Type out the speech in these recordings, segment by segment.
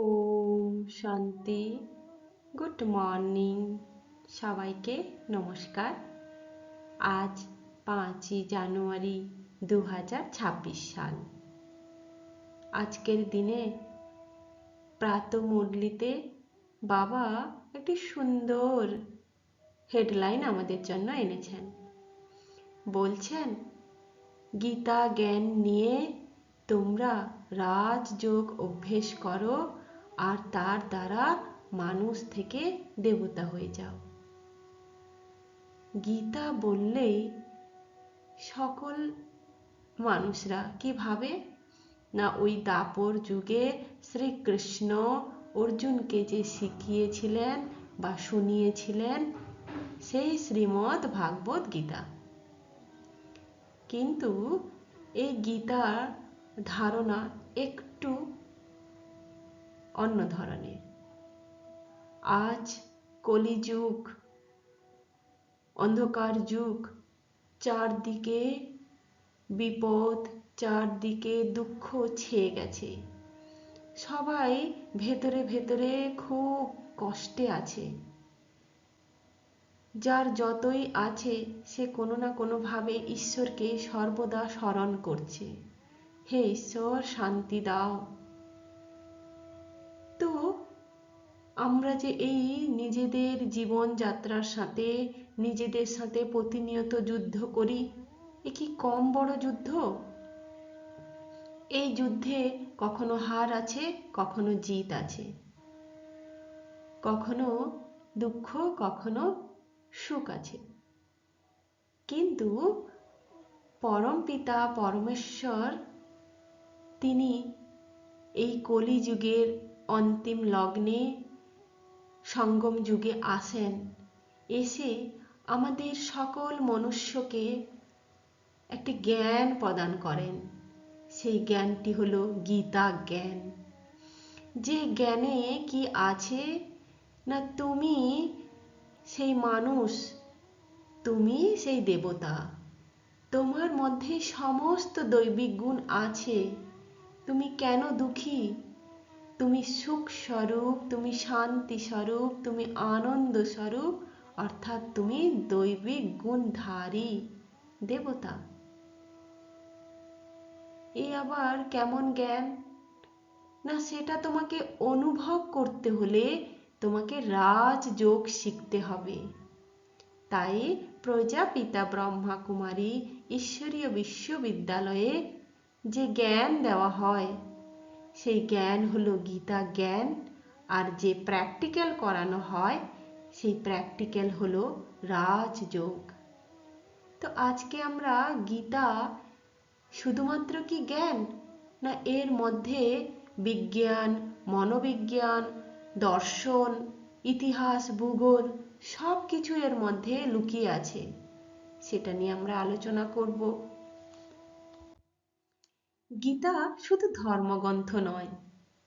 ওম শান্তি। Good morning সবাইকে, নমস্কার। আজ পাঁচই জানুয়ারি দু হাজার ছাব্বিশ সাল। আজকের দিনে প্রাত মুরলিতে বাবা একটি সুন্দর হেডলাইন আমাদের জন্য এনেছেন। বলছেন, গীতা জ্ঞান নিয়ে তোমরা রাজযোগ অভ্যেস করো আর তার দ্বারা মানুষ থেকে দেবতা হয়ে যাও। গীতা বললেই সকল মানুষরা কি ভাবে? না ওই দাপর যুগে শ্রীকৃষ্ণ অর্জুনকে যে শিখিয়েছিলেন বা শুনিয়েছিলেন, সেই শ্রীমৎ ভাগবত গীতা। কিন্তু এই গীতার ধারণা একটু অন্য ধরনের। আজ কলিযুগ, অন্ধকার যুগ, চারদিকে বিপদ, চারদিকে দুঃখ ছেয়ে গেছে। সবাই ভেতরে ভেতরে খুব কষ্টে আছে। যার যতই আছে, সে কোনো না কোনোভাবে ঈশ্বরকে সর্বদা স্মরণ করছে। হে ঈশ্বর, শান্তি দাও তো আমরা যে এই নিজেদের জীবনযাত্রার সাথে, নিজেদের সাথে প্রতিনিয়ত যুদ্ধ করি, এ কি কম বড় যুদ্ধ? এই যুদ্ধে কখনো হার আছে, কখনো জিত আছে। কখনো দুঃখ, কখনো সুখ আছে। কিন্তু পরম পিতা পরমেশ্বর, তিনি এই কলিযুগের অন্তিম লগ্নে সঙ্গম যুগে আসেন। এসে আমাদের সকল মনুষ্যকে একটি জ্ঞান প্রদান করেন। সেই জ্ঞানটি হলো গীতা জ্ঞান। যে জ্ঞানে কি আছে, না তুমি সেই মানুষ, তুমি সেই দেবতা। তোমার মধ্যে সমস্ত দৈবিক গুণ আছে। তুমি কেন দুঃখী? তুমি সুখ স্বরূপ, তুমি শান্তি স্বরূপ, তুমি আনন্দ স্বরূপ, অর্থাৎ তুমি দৈবিক গুণধারী দেবতা। এ আবার কেমন জ্ঞান? না, সেটা তোমাকে অনুভব করতে হলে তোমাকে রাজযোগ শিখতে হবে। তাই প্রজাপিতা ব্রহ্মা কুমারী ঈশ্বরীয় বিশ্ববিদ্যালয়ে যে জ্ঞান দেওয়া হয় সেই জ্ঞান হলো গীতা জ্ঞান, আর যে প্র্যাকটিক্যাল করানো হয়, সেই প্র্যাকটিক্যাল হলো রাজযোগ। তো আজকে আমরা গীতা শুধুমাত্র কি জ্ঞান, না এর মধ্যে বিজ্ঞান, মনোবিজ্ঞান, দর্শন, ইতিহাস, ভূগোল সব কিছু এর মধ্যে লুকিয়ে আছে। সেটা নিয়ে আমরা আলোচনা করব। গীতা শুধু ধর্মগ্রন্থ নয়,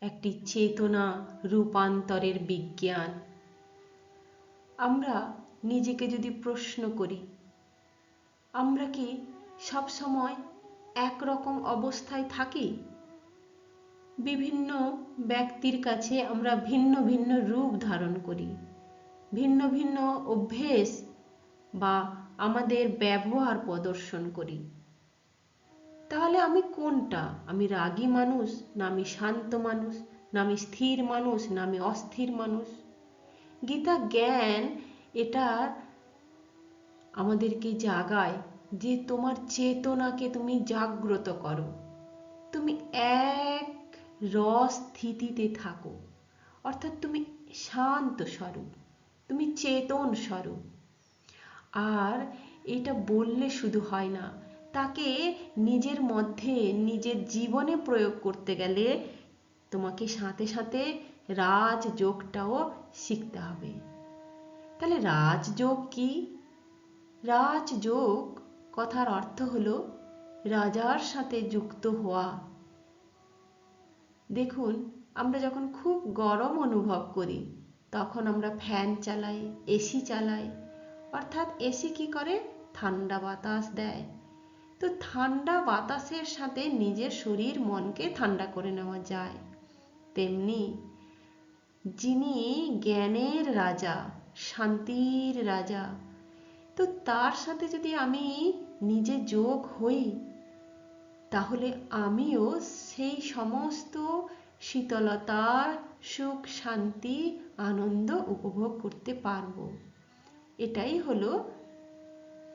একটি চেতনা রূপান্তরের বিজ্ঞান। আমরা নিজেকে যদি প্রশ্ন করি, আমরা কি সব সময় একরকম অবস্থায় থাকি? বিভিন্ন ব্যক্তির কাছে আমরা ভিন্ন ভিন্ন রূপ ধারণ করি, ভিন্ন ভিন্ন অভ্যেস বা আমাদের ব্যবহার প্রদর্শন করি। তাহলে আমি কোনটা? আমি রাগী মানুষ না আমি শান্ত মানুষ? না আমি স্থির মানুষ? না আমি অস্থির মানুষ? গীতা জ্ঞান এটা আমাদেরকে জাগায় যে তোমার চেতনাকে তুমি জাগ্রত করো। তুমি এক রস্থিতিতে থাকো। অর্থাৎ তুমি শান্ত স্বরূপ। তুমি চেতন স্বরূপ। আর এটা বললে শুধু হয় না তাকে নিজের মধ্যে, নিজের জীবনে প্রয়োগ করতে গেলে তোমাকে সাথে সাথে রাজযোগটাও শিখতে হবে। তাহলে রাজযোগ কি? রাজযোগ, কথার অর্থ হলো রাজার সাথে যুক্ত হওয়া। দেখুন, আমরা যখন খুব গরম অনুভব করি, তখন আমরা ফ্যান চালাই, এসি চালাই, অর্থাৎ এসি কি করে? ঠান্ডা বাতাস দেয়। তো ঠান্ডা বাতাসের সাথে নিজের শরীর মনকে ঠান্ডা করে নেওয়া যায়। তেমনি যিনি জ্ঞানের রাজা, শান্তির রাজা, তো তার সাথে যদি আমি নিজে যোগ হই, তাহলে আমিও সেই সমস্ত শীতলতা সুখ, শান্তি, আনন্দ উপভোগ করতে পারব। এটাই হলো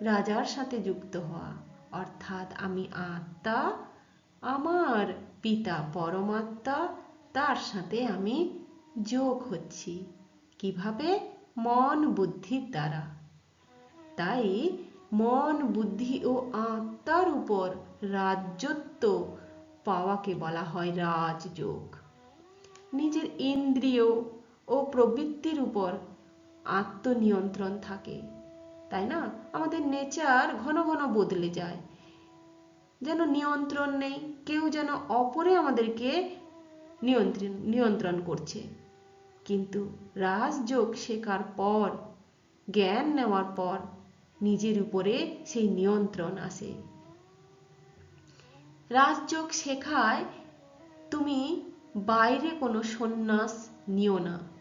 রাজার সাথে যুক্ত হওয়া। অর্থাৎ আমি আত্মা, আমার পিতা পরমাত্মা, তার সাথে আমি যোগ হচ্ছি। কীভাবে? মন বুদ্ধির দ্বারা। তাই মন, বুদ্ধি ও আত্মার উপর রাজ্যত্ব পাওয়াকে বলা হয় রাজযোগ। নিজের ইন্দ্রিয় ও প্রবৃত্তির উপর আত্মনিয়ন্ত্রণ থাকে। তাই না? আমাদের নেচার ঘন ঘন বদলে যায়। যেন নিয়ন্ত্রণ নেই, কেউ যেন অপরে আমাদেরকে নিয়ন্ত্রণ নিয়ন্ত্রণ করছে। কিন্তু রাজযোগ শেখার পর, জ্ঞান নেওয়ার পর, নিজের উপরে সেই নিয়ন্ত্রণ আসে। রাজযোগ শেখায়, তুমি বাইরে কোনো সন্ন্যাস নিও না।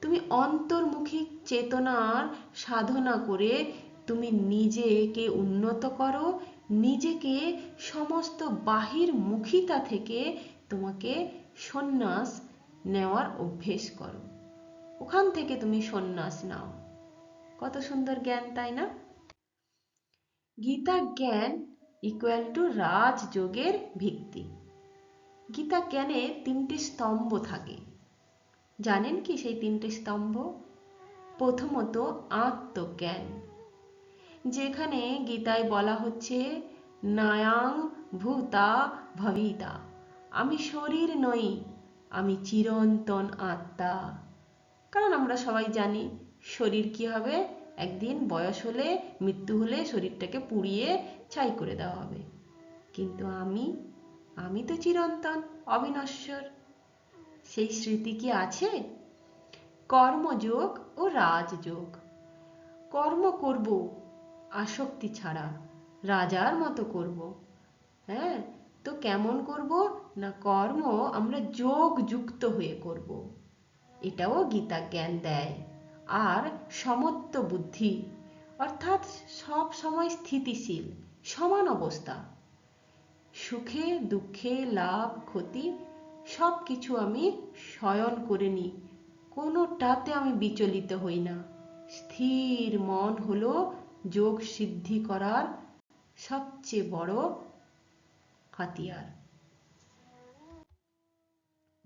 তুমি অন্তর্মুখী চেতনার সাধনা করে তুমি নিজেকে উন্নত করো, নিজেকে সমস্ত বাহির মুখিতা থেকে তোমাকে সন্ন্যাস নেওয়ার অভ্যেস করো। ওখান থেকে তুমি সন্ন্যাস নাও। কত সুন্দর জ্ঞান, তাই না? গীতা জ্ঞান ইকুয়াল টু রাজযোগের ভিত্তি। গীতা জ্ঞানে তিনটি স্তম্ভ থাকে। জানেন কি সেই তিনটে স্তম্ভ? প্রথমত আত্মজ্ঞান, যেখানে গীতায় বলা হচ্ছে, নায়াং ভূতা ভবিতা, আমি শরীর নই, আমি চিরন্তন আত্মা। কারণ আমরা সবাই জানি শরীর কি হবে? একদিন বয়স হলে, মৃত্যু হলে শরীরটাকে পুড়িয়ে ছাই করে দেওয়া হবে। কিন্তু আমি আমি তো চিরন্তন, অবিনশ্বর। সেই স্মৃতি কি আছে? কর্মযোগ ও রাজযোগ। কর্ম করব, আসক্তি ছাড়া, রাজার মতো করব। হ্যাঁ তো কেমন করব? না কর্ম আমরা যোগ যুক্ত হয়ে করব। এটাও গীতা জ্ঞান দেয়। আর সমত্ব বুদ্ধি, অর্থাৎ সব সময় স্থিতিশীল, সমান অবস্থা। সুখে, দুঃখে, লাভ, ক্ষতি সব কিছু আমি শয়ন করে নিই। কোনোটাতে আমি বিচলিত হই না। স্থির মন হলো যোগ সিদ্ধি করার সবচেয়ে বড় হাতিয়ার।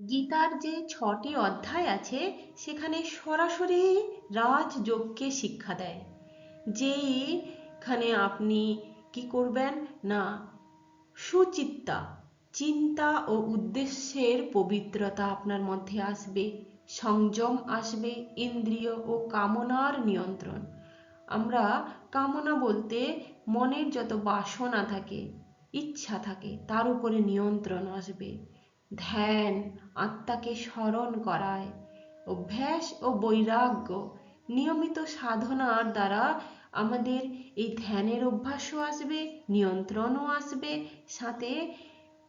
গীতার যে ছটি অধ্যায় আছে, সেখানে সরাসরি রাজযোগকে শিক্ষা দেয়। যেইখানে আপনি কি করবেন? না, সুচিত্তা চিন্তা ও উদ্দেশ্যের পবিত্রতা আপনার মধ্যে আসবে, সংযম আসবে, ইন্দ্রিয় ও কামনার নিয়ন্ত্রণ। আমরা কামনা বলতে মনের যত বাসনা থাকে, ইচ্ছা থাকে, তার উপরে নিয়ন্ত্রণ আসবে। ধ্যান আত্মাকে স্মরণ করায়। অভ্যাস ও বৈরাগ্য নিয়মিত সাধনার দ্বারা আমাদের এই ধ্যানের অভ্যাসও আসবে, নিয়ন্ত্রণও আসবে, সাথে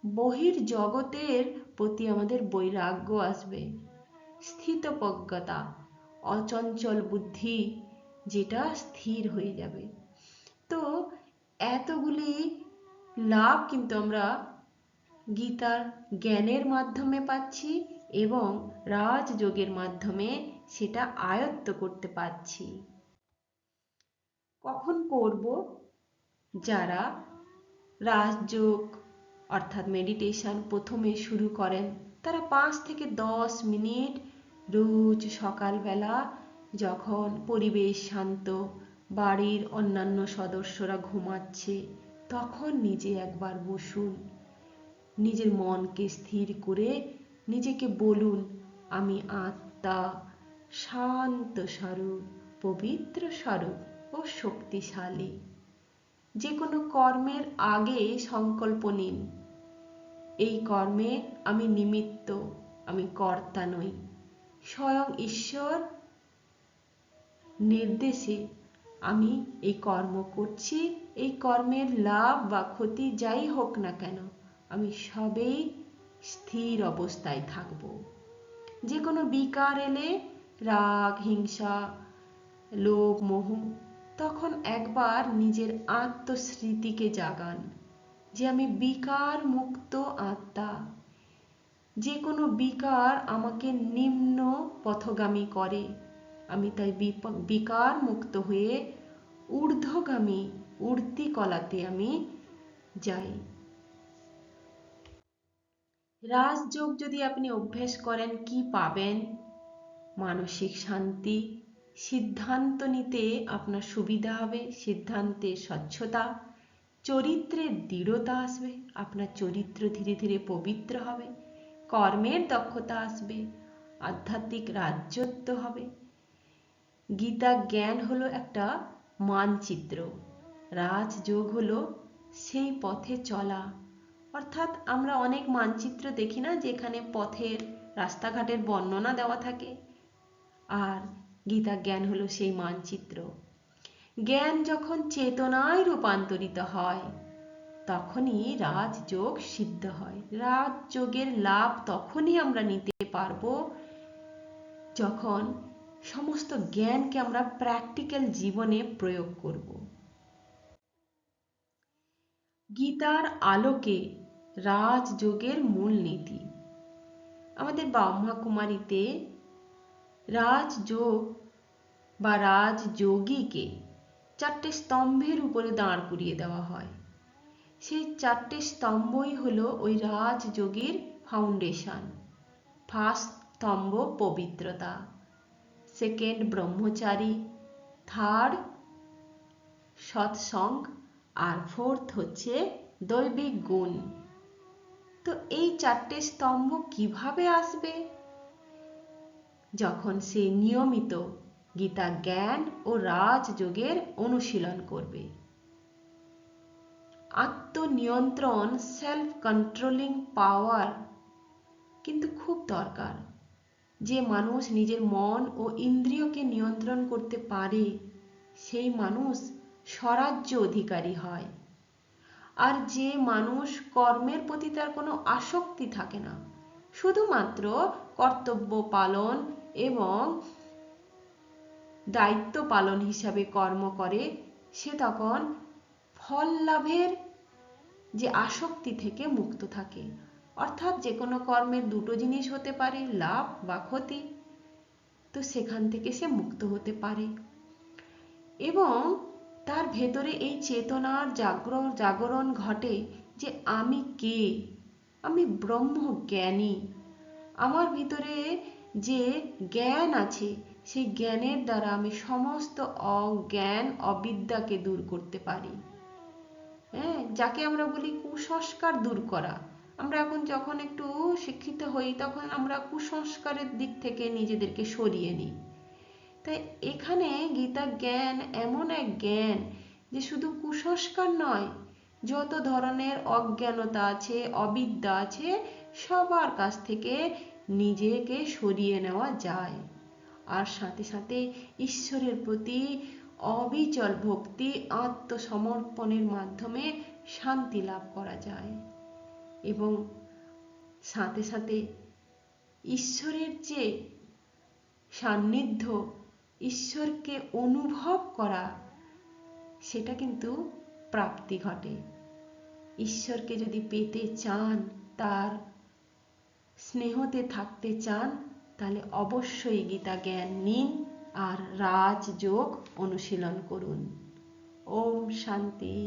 বহির জগতের প্রতি আমাদের বৈরাগ্য আসবে। স্থিতপ্রজ্ঞতা, অচঞ্চল বুদ্ধি যেটা স্থির হয়ে যাবে। তো এতগুলি লাভ কিন্তু আমরা গীতার জ্ঞানের মাধ্যমে পাচ্ছি এবং রাজযোগের মাধ্যমে সেটা আয়ত্ত করতে পারছি। কখন করব? যারা রাজযোগ অর্থাৎ মেডিটেশন প্রথমে শুরু করেন। তারা পাঁচ থেকে দশ মিনিট রোজ সকালবেলা যখন পরিবেশ শান্ত, বাড়ির অন্যান্য সদস্যরা ঘুমাচ্ছে, তখন নিজে একবার বসুন। নিজের মনকে স্থির করে নিজেকে বলুন, আমি আত্মা, শান্ত স্বরূপ, পবিত্র স্বরূপ ও শক্তিশালী। যে কোনো কর্মের আগে সংকল্প নিন। এই কর্মে আমি নিমিত্ত, আমি কর্তা নই। স্বয়ং ঈশ্বর নির্দেশে আমি এই কর্ম করছি। এই কর্মের লাভ বা ক্ষতি যাই হোক না কেন, আমি সবেই স্থির অবস্থায় থাকব। যে কোনো বিকার এলে, রাগ, হিংসা, লোভ, মোহ, তখন একবার নিজের আত্মস্মৃতিকে জাগান। যে আমি বিকার মুক্ত আত্মা। যে কোনো বিকার আমাকে নিম্ন পথগামী করে। আমি তাই বিকার মুক্ত হয়ে ঊর্ধ্বগামী উর্তি কলাতে আমি যাই। রাজযোগ যদি আপনি অভ্যেস করেন, কি পাবেন? মানসিক শান্তি, সিদ্ধান্ত নিতে আপনার সুবিধা হবে, সিদ্ধান্তে স্বচ্ছতা। চরিত্রের দৃঢ়তা আসবে, আপনার চরিত্র ধীরে ধীরে পবিত্র হবে, কর্মের দক্ষতা আসবে, আধ্যাত্মিক রাজ্যত্ব হবে। গীতা জ্ঞান হলো একটা মানচিত্র, রাজযোগ হলো সেই পথে চলা। অর্থাৎ আমরা অনেক মানচিত্র দেখি না যেখানে পথের, রাস্তাঘাটের বর্ণনা দেওয়া থাকে, আর গীতা জ্ঞান হলো সেই মানচিত্র। জ্ঞান যখন চেতনায় রূপান্তরিত হয়, তখনই রাজযোগ সিদ্ধ হয়। রাজযোগের লাভ তখনই আমরা নিতে পারব যখন সমস্ত জ্ঞানকে আমরা প্র্যাকটিক্যাল জীবনে প্রয়োগ করব। গীতার আলোকে রাজযোগের মূলনীতি। আমাদের ব্রহ্মাকুমারীতে রাজযোগ বা রাজযোগীকে চারটে স্তম্ভের উপরে দাঁড় করিয়ে দেওয়া হয়। সেই চারটে স্তম্ভই হলো ওই রাজযোগীর ফাউন্ডেশন ফার্স্ট স্তম্ভ পবিত্রতা সেকেন্ড ব্রহ্মচারী থার্ড সৎসঙ্গ, আর ফোর্থ হচ্ছে দৈবিক গুণ। তো এই চারটে স্তম্ভ কীভাবে আসবে? যখন সে নিয়মিত গীতা জ্ঞান ও রাজযোগের অনুশীলন করবে। আত্মনিয়ন্ত্রণ সেলফ কন্ট্রোলিং পাওয়ার কিন্তু খুব দরকার। যে মানুষ নিজের মন ও ইন্দ্রিয়কে নিয়ন্ত্রণ করতে পারে, সেই মানুষ স্বরাজ্য অধিকারী হয়। আর যে মানুষ কর্মের প্রতি তার কোনো আসক্তি থাকে না, শুধুমাত্র কর্তব্য পালন এবং দায়িত্ব পালন হিসাবে কর্ম করে, সে তখন ফল লাভের যে আসক্তি থেকে মুক্ত থাকে। অর্থাৎ যে কোনো কর্মের দুটো জিনিস হতে পারে, লাভ বা ক্ষতি। তো সেখান থেকে সে মুক্ত হতে পারে। এবং তার ভেতরে এই চেতনার জাগ্রণ জাগরণ ঘটে যে আমি কে? আমি ব্রহ্ম জ্ঞানী আমার ভিতরে যে জ্ঞান আছে সেই জ্ঞানের দ্বারা আমি সমস্ত অজ্ঞান, অবিদ্যাকে দূর করতে পারি। হ্যাঁ যাকে আমরা বলি কুসংস্কার দূর করা। আমরা এখন যখন একটু শিক্ষিত হই, তখন আমরা কুসংস্কারের দিক থেকে নিজেদেরকে সরিয়ে নিই। তাই এখানে গীতা জ্ঞান এমন এক জ্ঞান যে শুধু কুসংস্কার নয়, যত ধরনের অজ্ঞানতা আছে, অবিদ্যা আছে, সবার কাছ থেকে নিজেকে সরিয়ে নেওয়া যায়। আর সাথে সাথে ঈশ্বরের প্রতি অবিচল ভক্তি আত্মসমর্পণের মাধ্যমে শান্তি লাভ করা যায়। এবং সাথে সাথে ঈশ্বরের যে সান্নিধ্য, ঈশ্বরকে অনুভব করা, সেটা কিন্তু প্রাপ্তি ঘটে। ঈশ্বরকে যদি পেতে চান, তার স্নেহতে থাকতে চান তাহলে অবশ্যই গীতা জ্ঞান নিন আর রাজযোগ অনুশীলন করুন। ওম শান্তি।